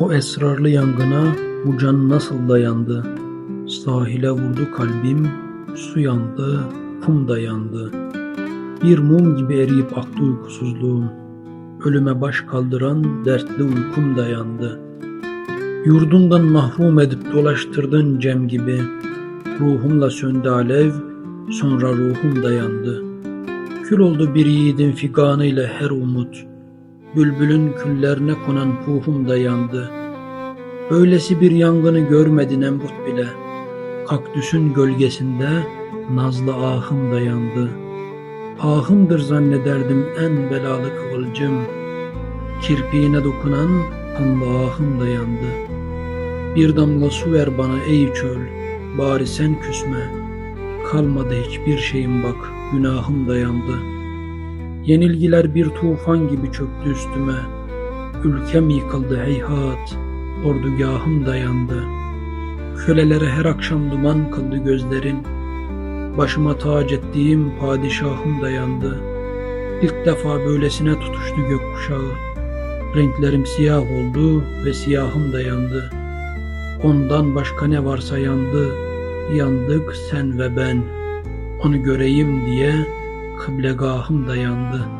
O esrarlı yangına bu can nasıl dayandı? Sahile vurdu kalbim, su yandı, kum da yandı. Bir mum gibi eriyip aktı uykusuzluğum. Ölüme baş kaldıran dertli uykum da yandı. Yurdundan mahrum edip dolaştırdın cem gibi. Ruhumla söndü alev, sonra ruhum da yandı. Kül oldu bir yiğidin figanıyla her umut. Bülbülün küllerine konan puhum da yandı. Böylesi bir yangını görmedi Nemrut bile. Kaktüsün gölgesinde nazlı ahım da yandı. Ahımdır zannederdim en belalı kıvılcım. Kirpiğine dokunan kanlı ahım da yandı. Bir damla su ver bana ey çöl, bari sen küsme. Kalmadı hiçbir şeyim bak, günahım da yandı. Yenilgiler bir tufan gibi çöktü üstüme. Ülkem yıkıldı heyhat, ordugahım da yandı. Kölelere her akşam duman kıldı gözlerin. Başıma tac ettiğim padişahım da yandı. İlk defa böylesine tutuştu gökkuşağı. Renklerim siyah oldu ve siyahım da yandı. Ondan başka ne varsa yandı. Yandık sen ve ben. Onu göreyim diye kıblegahım da yandı.